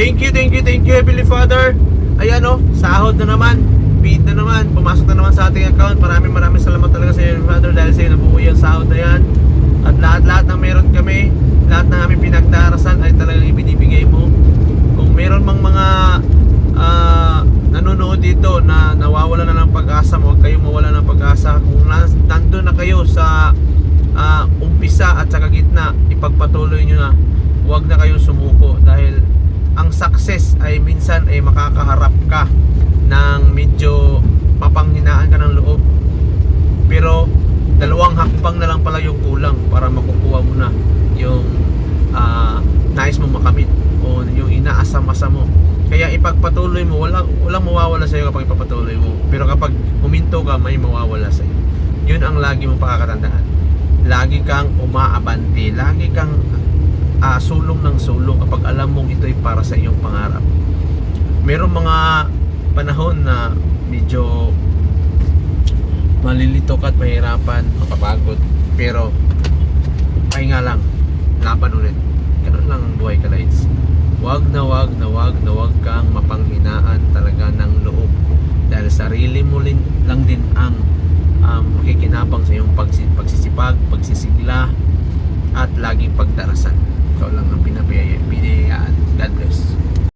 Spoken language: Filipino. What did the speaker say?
Thank you, thank you, thank you, Heavenly Father. Ayan o, sahod na naman. Paid na naman. Pumasok na naman sa ating account. Maraming maraming salamat talaga sa Heavenly Father, dahil sa iyo nabuo yung sahod na yan. At lahat-lahat ng meron kami, lahat ng aming pinagdarasal ay talagang ibinibigay mo. Kung meron mang mga ah, nanonood dito na nawawala na ng pag-asa, huwag kayong mawala ng pag-asa. Kung na, nandun na kayo sa ah, umpisa at saka gitna, ipagpatuloy nyo na. Huwag na kayong success ay minsan ay makakaharap ka ng medyo mapanghinaan ka ng loob. Pero dalawang hakbang na lang pala yung kulang para makukuha mo na yung ah, nais mo makamit o yung inaasam-asam mo. Kaya ipagpatuloy mo, walang, walang mawawala sa iyo kapag ipagpatuloy mo. Pero kapag huminto ka, may mawawala sa iyo. Yun ang lagi mong pakakatandaan. Lagi kang umaabante, lagi kang sulong ng sulong kapag alam mong ito'y para sa iyong pangarap. Merong mga panahon na medyo malilito ka at mahirapan, mapapagod. Pero, pahinga lang, laban ulit. Ganun lang ang buhay ka, lights. Wag na wag na wag na wag kang mapanghinaan talaga ng loob. Dahil sarili mo lang din ang um, makikinabang sa iyong pagsi, pagsisipag, pagsisigla, at laging pagdarasan. hablando.